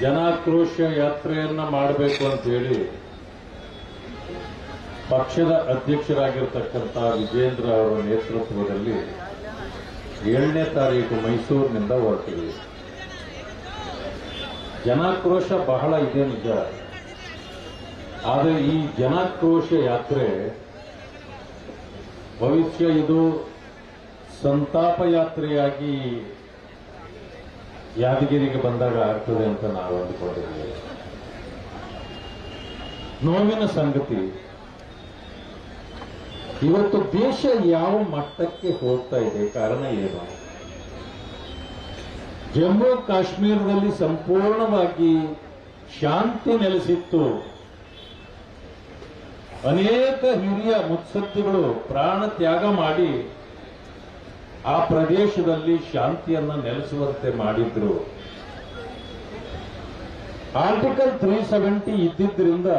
ಜನಾಕ್ರೋಶ ಯಾತ್ರೆಯನ್ನ ಮಾಡಬೇಕು ಅಂತ ಹೇಳಿ ಪಕ್ಷದ ಅಧ್ಯಕ್ಷರಾಗಿರ್ತಕ್ಕಂಥ ವಿಜೇಂದ್ರ ಅವರ ನೇತೃತ್ವದಲ್ಲಿ ಏಳನೇ ತಾರೀಕು ಮೈಸೂರಿನಿಂದ ಹೊರಟಿದೆ ಜನಾಕ್ರೋಶ ಬಹಳ ಇದೆ ನಿಜ. ಆದರೆ ಈ ಜನಾಕ್ರೋಶ ಯಾತ್ರೆ ಭವಿಷ್ಯ ಇದು ಸಂತಾಪ ಯಾತ್ರೆಯಾಗಿ ಯಾದಗಿರಿಗೆ ಬಂದಾಗ ಆಗ್ತದೆ ಅಂತ ನಾವು ಅಂದುಕೊಂಡಿದ್ದೇವೆ. ನೋವಿನ ಸಂಗತಿ, ಇವತ್ತು ದೇಶ ಯಾವ ಮಟ್ಟಕ್ಕೆ ಹೋಗ್ತಾ ಇದೆ, ಕಾರಣ ಏನು? ಜಮ್ಮು ಕಾಶ್ಮೀರದಲ್ಲಿ ಸಂಪೂರ್ಣವಾಗಿ ಶಾಂತಿ ನೆಲೆಸಿತ್ತು. ಅನೇಕ ಹಿರಿಯ ಮುತ್ಸದ್ದಿಗಳು ಪ್ರಾಣ ತ್ಯಾಗ ಮಾಡಿ ಆ ಪ್ರದೇಶದಲ್ಲಿ ಶಾಂತಿಯನ್ನ ನೆಲೆಸುವಂತೆ ಮಾಡಿದ್ರು. ಆರ್ಟಿಕಲ್ ತ್ರೀ ಸೆವೆಂಟಿ ಇದ್ದಿದ್ರಿಂದ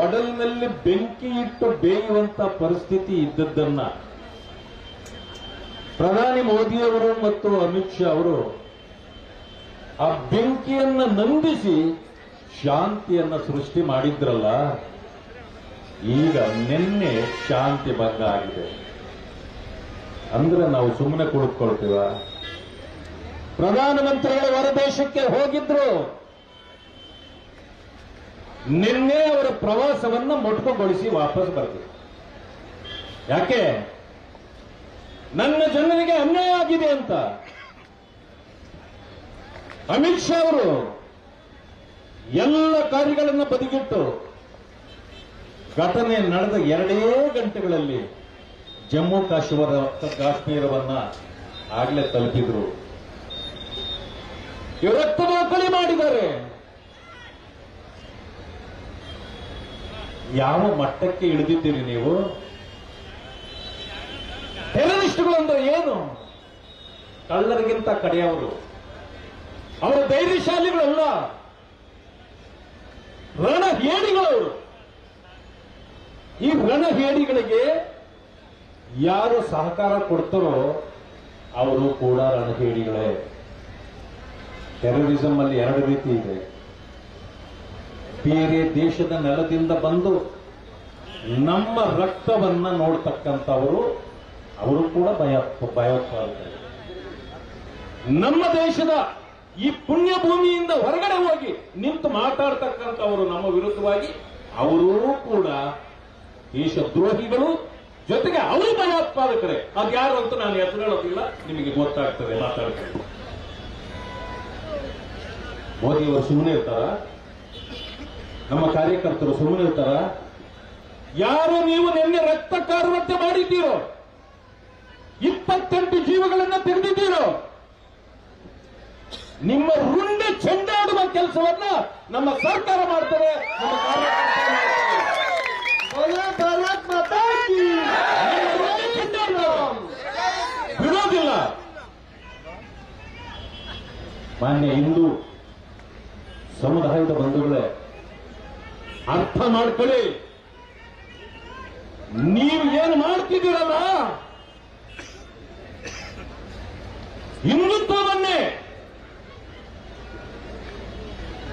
ಒಡಲಿನಲ್ಲಿ ಬೆಂಕಿ ಇಟ್ಟು ಬೇಯುವಂತ ಪರಿಸ್ಥಿತಿ ಇದ್ದದ್ದನ್ನ ಪ್ರಧಾನಿ ಮೋದಿಯವರು ಮತ್ತು ಅಮಿತ್ ಶಾ ಅವರು ಆ ಬೆಂಕಿಯನ್ನ ನಂದಿಸಿ ಶಾಂತಿಯನ್ನ ಸೃಷ್ಟಿ ಮಾಡಿದ್ರಲ್ಲ, ಈಗ ನಿನ್ನೆ ಶಾಂತಿ ಭಂಗ ಆಗಿದೆ. ಅಂದ್ರೆ ನಾವು ಸುಮ್ಮನೆ ಕುಳಿತುಕೊಳ್ತೀವ? ಪ್ರಧಾನಮಂತ್ರಿಗಳು ಹೊರದೇಶಕ್ಕೆ ಹೋಗಿದ್ರು. ನಿನ್ನೆ ಅವರ ಪ್ರವಾಸವನ್ನ ಮೊಟಕುಗೊಳಿಸಿ ವಾಪಸ್ ಬರ್ತೀವಿ ಯಾಕೆ? ನನ್ನ ಜನರಿಗೆ ಅನ್ಯಾಯ ಆಗಿದೆ ಅಂತ. ಅಮಿತ್ ಶಾ ಅವರು ಎಲ್ಲ ಕಾರ್ಯಗಳನ್ನು ಬದಿಗಿಟ್ಟು ಘಟನೆ ನಡೆದ ಎರಡೇ ಗಂಟೆಗಳಲ್ಲಿ ಜಮ್ಮು ಕಾಶ್ಮೀರ ಕಾಶ್ಮೀರವನ್ನ ಆಗ್ಲೇ ತಲುಪಿದ್ರು. ಇವರತ್ತದಾಖಲೆ ಮಾಡಿದ್ದಾರೆ. ಯಾವ ಮಟ್ಟಕ್ಕೆ ಇಳಿದಿದ್ದೀರಿ ನೀವು? ಟೆರರಿಸ್ಟ್ಗಳು ಅಂದ್ರೆ ಏನು? ಕಳ್ಳರಿಗಿಂತ ಕಡೆಯವರು. ಅವರು ಧೈರ್ಯಶಾಲಿಗಳಲ್ಲ. ರಣಹೇಡಿಗಳವರು. ಈ ರಣಹೇಡಿಗಳಿಗೆ ಯಾರು ಸಹಕಾರ ಕೊಡ್ತಾರೋ ಅವರು ಕೂಡ ರಣಕೇಡಿಗಳೇ ಟೆರರಿಸಂ ಅಲ್ಲಿ ಎರಡು ರೀತಿ ಇದೆ. ಬೇರೆ ದೇಶದ ನೆಲದಿಂದ ಬಂದು ನಮ್ಮ ರಕ್ತವನ್ನ ನೋಡ್ತಕ್ಕಂಥವರು ಅವರು ಕೂಡ ಭಯ, ಭಯೋತ್ಪಾದಕರು. ನಮ್ಮ ದೇಶದ ಈ ಪುಣ್ಯ ಭೂಮಿಯಿಂದ ಹೊರಗಡೆ ಹೋಗಿ ನಿಂತು ಮಾತಾಡ್ತಕ್ಕಂಥವರು ನಮ್ಮ ವಿರುದ್ಧವಾಗಿ ಅವರೂ ಕೂಡ ದೇಶದ್ರೋಹಿಗಳು ಜೊತೆಗೆ ಅವರು ಭಯೋತ್ಪಾದಕರೇ. ಅದ್ಯಾರು ಅಂತ ನಾನು ಹೆಸರು ಹೇಳೋದಿಲ್ಲ, ನಿಮಗೆ ಗೊತ್ತಾಗ್ತದೆ ಮಾತಾಡ್ತಾರೆ ಮೋದಿಯವರು ಸುಮ್ಮನೆ ಇರ್ತಾರ? ನಮ್ಮ ಕಾರ್ಯಕರ್ತರು ಸುಮ್ಮನೆ ಇರ್ತಾರ? ಯಾರು ನೀವು ನಿನ್ನೆ ರಕ್ತ ಕಾರುವಂತೆ ಮಾಡಿದ್ದೀರೋ? ಇಪ್ಪತ್ತೆಂಟು ಜೀವಗಳನ್ನ ತೆಗೆದಿದ್ದೀರೋ? ನಿಮ್ಮ ರುಂಡೆ ಚೆಂಡಾಡುವ ಕೆಲಸವನ್ನ ನಮ್ಮ ಸರ್ಕಾರ ಮಾಡ್ತಾರೆ, ನಮ್ಮ ಕಾರ್ಯಕರ್ತರು ಬಿಡೋದಿಲ್ಲ ಮಾನ್ಯ ಹಿಂದೂ ಸಮುದಾಯದ ಬಂಧುಗಳೇ, ಅರ್ಥ ಮಾಡ್ಕೊಳ್ಳಿ. ನೀವು ಏನು ಮಾಡ್ತಿದ್ದೀರಲ್ಲ? ಹಿಂದುತ್ವವನ್ನೇ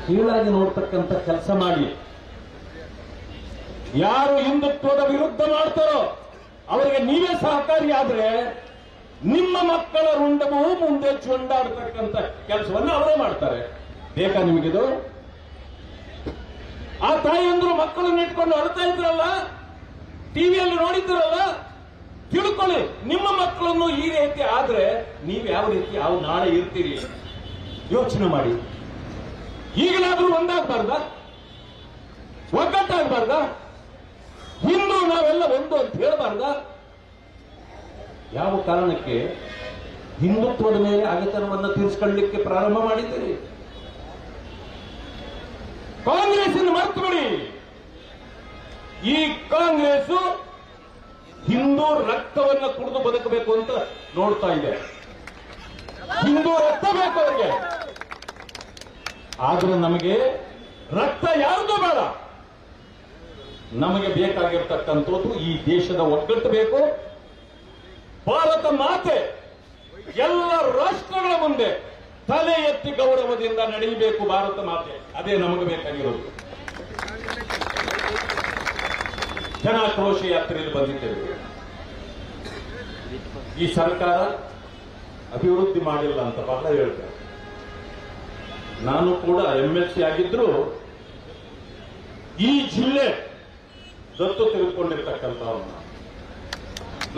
ಕೀಳಾಗಿ ನೋಡ್ತಕ್ಕಂಥ ಕೆಲಸ ಮಾಡಿ. ಯಾರು ಹಿಂದುತ್ವದ ವಿರುದ್ಧ ಮಾಡ್ತಾರೋ ಅವರಿಗೆ ನೀವೇ ಸಹಕಾರಿಯಾದ್ರೆ ನಿಮ್ಮ ಮಕ್ಕಳ ರುಂಡವೂ ಮುಂದೆ ಚೊಂಡಾಡ್ತಕ್ಕಂಥ ಕೆಲಸವನ್ನು ಅವರೇ ಮಾಡ್ತಾರೆ. ಬೇಕಾ ನಿಮಗಿದು? ಆ ತಾಯಿಯಂದ್ರು ಮಕ್ಕಳನ್ನ ಇಟ್ಕೊಂಡು ಅಳ್ತಾ ಇದ್ರಲ್ಲ? ಟಿವಿಯಲ್ಲಿ ನೋಡಿದ್ರಲ್ಲ? ತಿಳ್ಕೊಳ್ಳಿ, ನಿಮ್ಮ ಮಕ್ಕಳನ್ನು ಈ ರೀತಿ ಆದ್ರೆ ನೀವು ಯಾವ ರೀತಿ, ಯಾವ ನಾಳೆ ಇರ್ತೀರಿ? ಯೋಚನೆ ಮಾಡಿ. ಈಗಲಾದ್ರೂ ಒಂದಾಗಬಾರ್ದ? ಒಗ್ಗಟ್ಟಾಗಬಾರ್ದ? ಹಿಂದೂ ನಾವೆಲ್ಲ ಒಂದು ಅಂತ ಹೇಳಬಾರ್ದ? ಯಾವ ಕಾರಣಕ್ಕೆ? ಹಿಂದುತ್ವದ ಮೇಲೆ ಅಗತನವನ್ನು ತೀರಿಸಿಕೊಳ್ಳಲಿಕ್ಕೆ ಪ್ರಾರಂಭ ಮಾಡಿದ್ದೀರಿ. ಕಾಂಗ್ರೆಸ್ ಮರ್ತು ಬಿಡಿ ಈ ಕಾಂಗ್ರೆಸ್ ಹಿಂದೂ ರಕ್ತವನ್ನ ಕುಡಿದು ಬದುಕಬೇಕು ಅಂತ ನೋಡ್ತಾ ಇದೆ. ಹಿಂದೂ ರಕ್ತ ಬೇಕು ಅವರಿಗೆ. ಆದ್ರೆ ನಮಗೆ ರಕ್ತ ಯಾರ್ದು ಬೇಡ. ನಮಗೆ ಬೇಕಾಗಿರ್ತಕ್ಕಂಥದ್ದು ಈ ದೇಶದ ಒಗ್ಗಟ್ಟು ಬೇಕು. ಭಾರತ ಮಾತೆ, ಎಲ್ಲ ರಾಷ್ಟ್ರಗಳ ಮುಂದೆ ತಲೆ ಎತ್ತಿ ಗೌರವದಿಂದ ನಡೆಯಬೇಕು ಭಾರತ ಮಾತೆ. ಅದೇ ನಮಗೆ ಬೇಕಾಗಿರೋದು. ಜನಾಕ್ರೋಶ ಯಾತ್ರೆಯಲ್ಲಿ ಬಂದಿದ್ದೇವೆ. ಈ ಸರ್ಕಾರ ಅಭಿವೃದ್ಧಿ ಮಾಡಿಲ್ಲ ಅಂತ ಬಹಳ ಹೇಳ್ತಾರೆ. ನಾನು ಕೂಡ ಎಂ ಸಿ ಆಗಿದ್ರು ಈ ಜಿಲ್ಲೆ ದತ್ತು ತೆಗೆದುಕೊಂಡಿರ್ತಕ್ಕಂಥವ್ರನ್ನ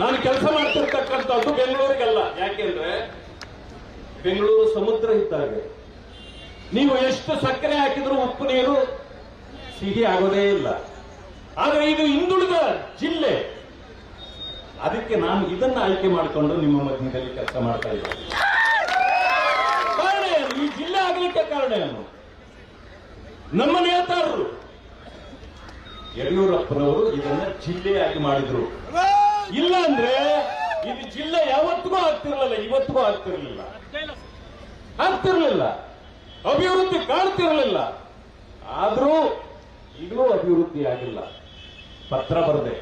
ನಾನು ಕೆಲಸ ಮಾಡ್ತಿರ್ತಕ್ಕಂಥದ್ದು ಬೆಂಗಳೂರಿಗಲ್ಲ. ಯಾಕೆಂದ್ರೆ ಬೆಂಗಳೂರು ಸಮುದ್ರ ಇದ್ದಾಗ ನೀವು ಎಷ್ಟು ಸಕ್ಕರೆ ಹಾಕಿದ್ರು ಉಪ್ಪು ನೀರು ಸಿಹಿ ಆಗೋದೇ ಇಲ್ಲ. ಆದ್ರೆ ಇದು ಹಿಂದುಳಿದ ಜಿಲ್ಲೆ. ಅದಕ್ಕೆ ನಾನು ಇದನ್ನ ಆಯ್ಕೆ ಮಾಡಿಕೊಂಡು ನಿಮ್ಮ ಮಧ್ಯದಲ್ಲಿ ಕೆಲಸ ಮಾಡ್ತಾ ಇದ್ದೇನೆ. ಏನು? ಈ ಜಿಲ್ಲೆ ಆಗಲಿಕ್ಕೆ ಕಾರಣ ಏನು? ನಮ್ಮ ನೇತಾರರು ಯಡಿಯೂರಪ್ಪನವರು ಇದನ್ನ ಜಿಲ್ಲೆಯಾಗಿ ಮಾಡಿದ್ರು. ಇಲ್ಲ ಅಂದ್ರೆ ಇದು ಜಿಲ್ಲೆ ಯಾವತ್ತಿಗೂ ಆಗ್ತಿರ್ಲಿಲ್ಲ ಇವತ್ತಿಗೂ ಆಗ್ತಿರ್ಲಿಲ್ಲ. ಆಗ್ತಿರ್ಲಿಲ್ಲ. ಅಭಿವೃದ್ಧಿ ಕಾಣ್ತಿರ್ಲಿಲ್ಲ. ಆದ್ರೂ ಈಗಲೂ ಅಭಿವೃದ್ಧಿ ಆಗಿಲ್ಲ. ಪತ್ರ ಬರದೆ.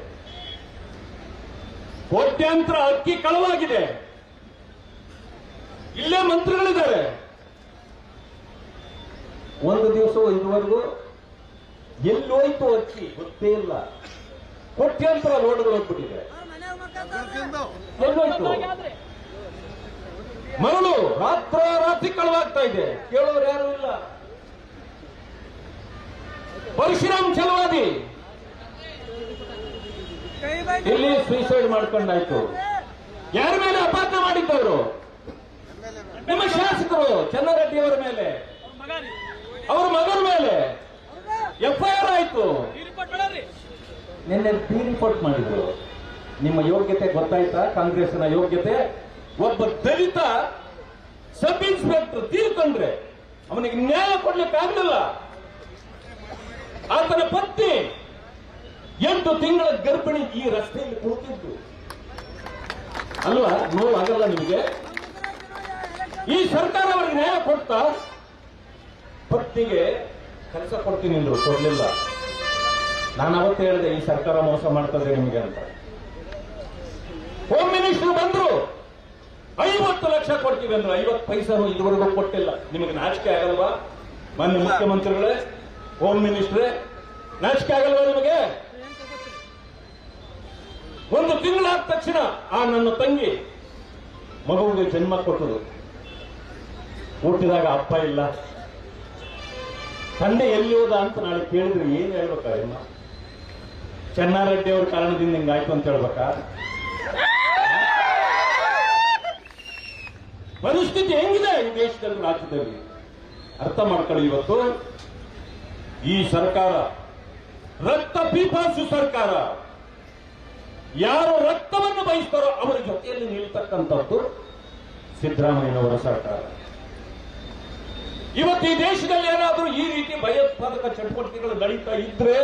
ಕೋಟ್ಯಾಂತರ ಅಕ್ಕಿ ಕಳವಾಗಿದೆ. ಇಲ್ಲೇ ಮಂತ್ರಿಗಳಿದ್ದಾರೆ. ಒಂದು ದಿವಸ ಇದುವರೆಗೂ ಎಲ್ಲೋಯ್ತು ಅಕ್ಕಿ ಗೊತ್ತೇ ಇಲ್ಲ. ಕೋಟ್ಯಂತರ ಲೋಡ್ಗಳು ಹೋಗ್ಬಿಟ್ಟಿದೆ. ಎಲ್ಲೋಯ್ತು. ಮರಳು ರಾತ್ರ ರಾತ್ರಿ ಕಳವಾಗ್ತಾ ಇದೆ. ಕೇಳೋರು ಯಾರು ಇಲ್ಲ. ಪರಶುರಾಮ್ ಚಲವಾದಿ. ಇಲ್ಲಿ ಸೂಸೈಡ್ ಮಾಡ್ಕೊಂಡಾಯ್ತು. ಯಾರ ಮೇಲೆ ಅಪಾತ ಮಾಡಿದ್ದವರು? ನಿಮ್ಮ ಶಾಸಕರು ಚನ್ನಾರೆಡ್ಡಿ ಅವರ ಮೇಲೆ. ಅವರ ಮಗನ ಮೇಲೆ. ಎಫ್ಐಆರ್ ಆಯ್ತು. ನಿನ್ನೆ ಪಿ ರಿಪೋರ್ಟ್ ಮಾಡಿದ್ರು. ನಿಮ್ಮ ಯೋಗ್ಯತೆ ಗೊತ್ತಾಯ್ತಾ? ಕಾಂಗ್ರೆಸ್ನ ಯೋಗ್ಯತೆ? ಒಬ್ಬ ದಲಿತ ಸಬ್ ಇನ್ಸ್ಪೆಕ್ಟರ್ ತೀರ್ಕೊಂಡ್ರೆ ಅವನಿಗೆ ನ್ಯಾಯ ಕೊಡ್ಲಿಕ್ಕೆ ಆಗಲಿಲ್ಲ. ಆತನ ಪತ್ನಿ ಎಂಟು ತಿಂಗಳ ಗರ್ಭಿಣಿ ಈ ರಸ್ತೆಯಲ್ಲಿ ಕುಳಿತಿದ್ದು. ಅಲ್ವಾ? ಆಗಲ್ಲ ನಿಮಗೆ? ಈ ಸರ್ಕಾರ ಅವರಿಗೆ ನ್ಯಾಯ ಕೊಡ್ತಾ ಪತ್ನಿಗೆ ಕೆಲಸ ಕೊಡ್ತೀನಿ ಅಂದ್ರು ಕೊಡ್ಲಿಲ್ಲ. ನಾನು ಅವತ್ತು ಹೇಳಿದೆ ಈ ಸರ್ಕಾರ ಮೋಸ ಮಾಡ್ತದೆ ನಿಮಗೆ ಅಂತ. ಹೋಮ್ ಮಿನಿಸ್ಟರ್ ಬಂದ್ರು. ಐವತ್ತು ಲಕ್ಷ ಕೊಡ್ತೀವಿ ಅಂದ್ರು. ಐವತ್ತು ಪೈಸನು ಇದುವರೆಗೂ ಕೊಟ್ಟಿಲ್ಲ. ನಿಮಗೆ ನಾಚಿಕೆ ಆಗಲ್ವಾ? ಮಾನ್ಯ ಮುಖ್ಯಮಂತ್ರಿಗಳೇ ಹೋಮ್ ಮಿನಿಸ್ಟ್ರೇ ನಾಚಿಕೆ ಆಗಲ್ವಾ ನಿಮಗೆ? ಒಂದು ತಿಂಗಳಾದ ತಕ್ಷಣ ಆ ನನ್ನ ತಂಗಿ ಮಗುವಿಗೆ ಜನ್ಮ ಕೊಟ್ಟರು. ಹುಟ್ಟಿದಾಗ ಅಪ್ಪ ಇಲ್ಲ. ತಂದೆ ಎಲ್ಲಿ ಹೋದ ಅಂತ ನಾಳೆ ಕೇಳಿದ್ರೆ ಏನ್ ಹೇಳ್ಬೇಕಾ ಇನ್ನ ಚೆನ್ನಾರೆಡ್ಡಿ ಅವ್ರ ಕಾರಣದಿಂದ ಹಿಂಗಾಯ್ತು ಅಂತ ಹೇಳ್ಬೇಕಾ? ಪರಿಸ್ಥಿತಿ ಹೆಂಗಿದೆ ಈ ದೇಶದಲ್ಲಿ, ರಾಜ್ಯದಲ್ಲಿ? ಅರ್ಥ ಮಾಡ್ಕೊಳ್ಳಿ ಇವತ್ತು. ಈ ಸರ್ಕಾರ, ರಕ್ತ ಪೀಪಾಸು ಸರ್ಕಾರ, ಯಾರು ರಕ್ತವನ್ನು ಬಯಸ್ತಾರೋ ಅವರ ಜೊತೆಯಲ್ಲಿ ನಿಲ್ತಕ್ಕಂಥದ್ದು ಸಿದ್ದರಾಮಯ್ಯನವರ ಸರ್ಕಾರ. ಇವತ್ತು ಈ ದೇಶದಲ್ಲಿ ಏನಾದರೂ ಈ ರೀತಿ ಭಯೋತ್ಪಾದಕ ಚಟುವಟಿಕೆಗಳು ನಡೀತಾ ಇದ್ರೆ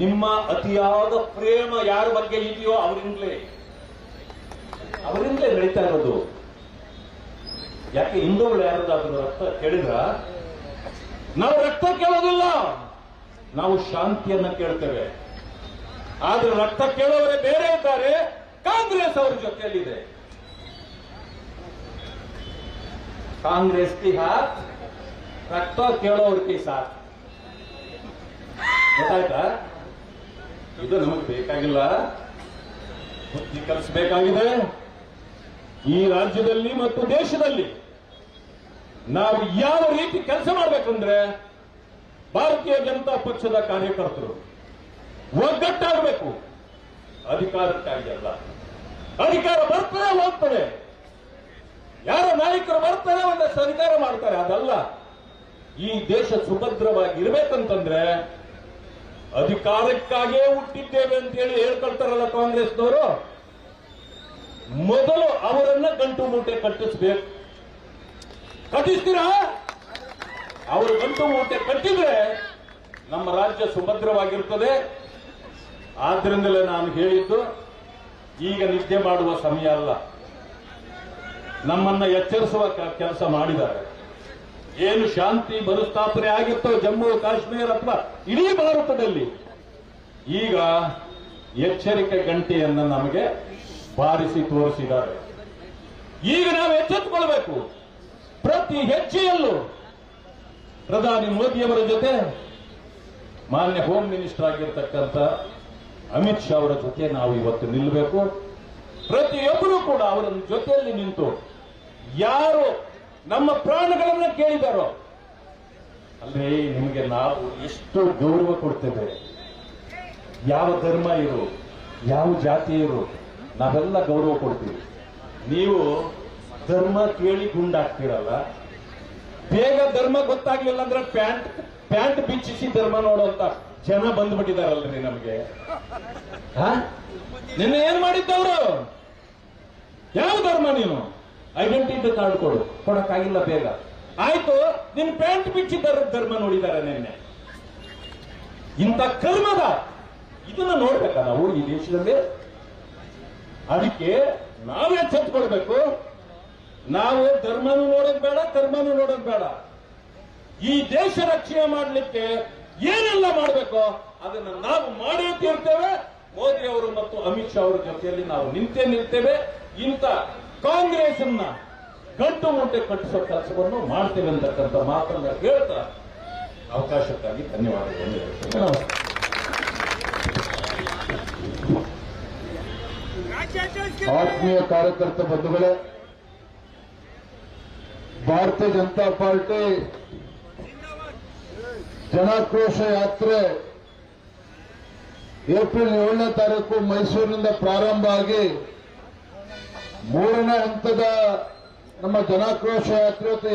ನಿಮ್ಮ ಅತಿಯಾದ ಪ್ರೇಮ ಯಾರ ಬಗ್ಗೆ ಇದೆಯೋ ಅವರಿಂದಲೇ ಅವರಿಂದಲೇ ನಡೀತಾ ಇರೋದು. ಯಾಕೆ ಹಿಂದೂಗಳು ಯಾರದಾದ್ರೂ ರಕ್ತ ಕೇಳಿದ್ರ? ನಾವು ರಕ್ತ ಕೇಳೋದಿಲ್ಲ, ನಾವು ಶಾಂತಿಯನ್ನ ಕೇಳ್ತೇವೆ. ಆದ್ರೆ ರಕ್ತ ಕೇಳೋರೆ ಬೇರೆ ಇದ್ದಾರೆ, ಕಾಂಗ್ರೆಸ್ ಅವ್ರ ಜೊತೆಯಲ್ಲಿದೆ. ಕಾಂಗ್ರೆಸ್ ಹಾತ್ ರಕ್ತ ಕೇಳೋರ್ ಕಿ ಸಾಥ್ ಗೊತ್ತಾಯ್ತಾ? ಇದು ನಮಗೆ ಬೇಕಾಗಿಲ್ಲ. ಬುದ್ಧಿ ಕಲಿಸಬೇಕಾಗಿದೆ. ಈ ರಾಜ್ಯದಲ್ಲಿ ಮತ್ತು ದೇಶದಲ್ಲಿ ನಾವು ಯಾವ ರೀತಿ ಕೆಲಸ ಮಾಡಬೇಕಂದ್ರೆ ಭಾರತೀಯ ಜನತಾ ಪಕ್ಷದ ಕಾರ್ಯಕರ್ತರು ಒಗ್ಗಟ್ಟಾಗಬೇಕು. ಅಧಿಕಾರಕ್ಕಾಗಿ ಅಲ್ಲ. ಅಧಿಕಾರ ಬರ್ತದೆ ಹೋಗ್ತದೆ ಯಾರ ನಾಯಕರು ಬರ್ತಾರೆ ಒಂದು ಸರ್ಕಾರ ಮಾಡ್ತಾರೆ, ಅದಲ್ಲ. ಈ ದೇಶ ಸುಭದ್ರವಾಗಿ ಇರ್ಬೇಕಂತಂದ್ರೆ ಅಧಿಕಾರಕ್ಕಾಗೇ ಹುಟ್ಟಿದ್ದೇವೆ ಅಂತ ಹೇಳಿ ಹೇಳ್ಕೊಳ್ತಾರಲ್ಲ ಕಾಂಗ್ರೆಸ್ನವರು. ಮೊದಲು ಅವರನ್ನ ಗಂಟು ಮೂಟೆ ಕಟ್ಟಿಸ್ಬೇಕು. ಕಟ್ಟಿಸ್ತೀರಾ? ಅವರು ಗಂಟು ಮೂಟೆ ಕಟ್ಟಿದ್ರೆ ನಮ್ಮ ರಾಜ್ಯ ಸುಭದ್ರವಾಗಿರ್ತದೆ. ಆದ್ರಿಂದಲೇ ನಾನು ಹೇಳಿದ್ದು, ಈಗ ನಿದ್ದೆ ಮಾಡುವ ಸಮಯ ಅಲ್ಲ. ನಮ್ಮನ್ನ ಎಚ್ಚರಿಸುವ ಕೆಲಸ ಮಾಡಿದ್ದಾರೆ. ಏನು ಶಾಂತಿ ಮರುಸ್ಥಾಪನೆ ಆಗಿತ್ತೋ ಜಮ್ಮು, ಕಾಶ್ಮೀರ ಅಥವಾ ಇಡೀ ಭಾರತದಲ್ಲಿ, ಈಗ ಎಚ್ಚರಿಕೆ ಗಂಟೆಯನ್ನು ನಮಗೆ ಬಾರಿಸಿ ತೋರಿಸಿದ್ದಾರೆ. ಈಗ ನಾವು ಎಚ್ಚೆತ್ತುಕೊಳ್ಬೇಕು. ಪ್ರತಿ ಹೆಜ್ಜೆಯಲ್ಲೂ ಪ್ರಧಾನಿ ಮೋದಿಯವರ ಜೊತೆ, ಮಾನ್ಯ ಹೋಮ್ ಮಿನಿಸ್ಟರ್ ಆಗಿರ್ತಕ್ಕಂಥ ಅಮಿತ್ ಶಾ ಅವರ ಜೊತೆ ನಾವು ಇವತ್ತು ನಿಲ್ಲಬೇಕು ಪ್ರತಿಯೊಬ್ಬರೂ ಕೂಡ ಅವರ ಜೊತೆಯಲ್ಲಿ ನಿಂತು ಯಾರು ನಮ್ಮ ಪ್ರಾಣಗಳನ್ನ ಕೇಳಿದಾರೋ? ಅಲ್ಲೇ ನಿಮಗೆ ನಾವು ಎಷ್ಟು ಗೌರವ ಕೊಡ್ತೇವೆ. ಯಾವ ಧರ್ಮ ಇರು, ಯಾವ ಜಾತಿ ಇರು, ನಾವೆಲ್ಲ ಗೌರವ ಕೊಡ್ತೀವಿ. ನೀವು ಧರ್ಮ ಕೇಳಿ ಗುಂಡಾಗ್ತಿರಲ್ಲ? ಬೇಗ ಧರ್ಮ ಗೊತ್ತಾಗ್ಲಿಲ್ಲ ಅಂದ್ರೆ ಪ್ಯಾಂಟ್ ಪ್ಯಾಂಟ್ ಬಿಚ್ಚಿಸಿ ಧರ್ಮ ನೋಡುವಂತ ಜನ ಬಂದ್ಬಿಟ್ಟಿದಾರಲ್ರಿ ನಮಗೆ? ನಿನ್ನೆ ಏನ್ ಮಾಡಿದ್ದವ್ರು? ಯಾವ ಧರ್ಮ ನೀನು? ಐಡೆಂಟಿಟಿ ಕಾರ್ಡ್ ಕೊಡು ಕೊಡಕ್ಕಾಗಿಲ್ಲ ಬೇಗ. ಆಯ್ತು, ನಿನ್ ಪ್ಯಾಂಟ್ ಬಿಚ್ಚಿದ್ದಾರೆ ಧರ್ಮ ನೋಡಿದಾರೆ ನಿನ್ನೆ. ಇಂಥ ಕರ್ಮದ ಇದನ್ನ ನೋಡ್ಬೇಕಾ ನಾವು ಈ ದೇಶದಲ್ಲಿ? ಅದಕ್ಕೆ ನಾವೇ ಎಚ್ಚೆತ್ಕೊಳ್ಬೇಕು ನಾವು ಧರ್ಮನು ನೋಡೋದ್ ಬೇಡ, ಕರ್ಮನು ನೋಡೋದ್ ಬೇಡ. ಈ ದೇಶ ರಕ್ಷಣೆ ಮಾಡಲಿಕ್ಕೆ ಏನೆಲ್ಲ ಮಾಡಬೇಕು ಅದನ್ನ ನಾವು ಮಾಡೇ ತೀರ್ತೇವೆ. ಮೋದಿ ಅವರು ಮತ್ತು ಅಮಿತ್ ಶಾ ಅವರ ಜೊತೆಯಲ್ಲಿ ನಾವು ನಿಂತೇ ನಿಲ್ತೇವೆ. ಇಂಥ ಕಾಂಗ್ರೆಸ್ ಅನ್ನ ಗಂಟು ಮೂಟೆ ಕಟ್ಟಿಸೋ ಕೆಲಸವನ್ನು ಮಾಡ್ತೇವೆ ಅಂತಕ್ಕಂಥ ಮಾತನ್ನ ಹೇಳ್ತಾ ಅವಕಾಶಕ್ಕಾಗಿ ಧನ್ಯವಾದಗಳು. ಆತ್ಮೀಯ ಕಾರ್ಯಕರ್ತ ಬಂಧುಗಳೇ, ಭಾರತೀಯ ಜನತಾ ಪಾರ್ಟಿ ಜನಾಕ್ರೋಶ ಯಾತ್ರೆ ಏಪ್ರಿಲ್ ಏಳನೇ ತಾರೀಕು ಮೈಸೂರಿನಿಂದ ಪ್ರಾರಂಭ ಆಗಿ ಮೂರನೇ ಹಂತದ ನಮ್ಮ ಜನಾಕ್ರೋಶ ಯಾತ್ರೆ ಇವತ್ತು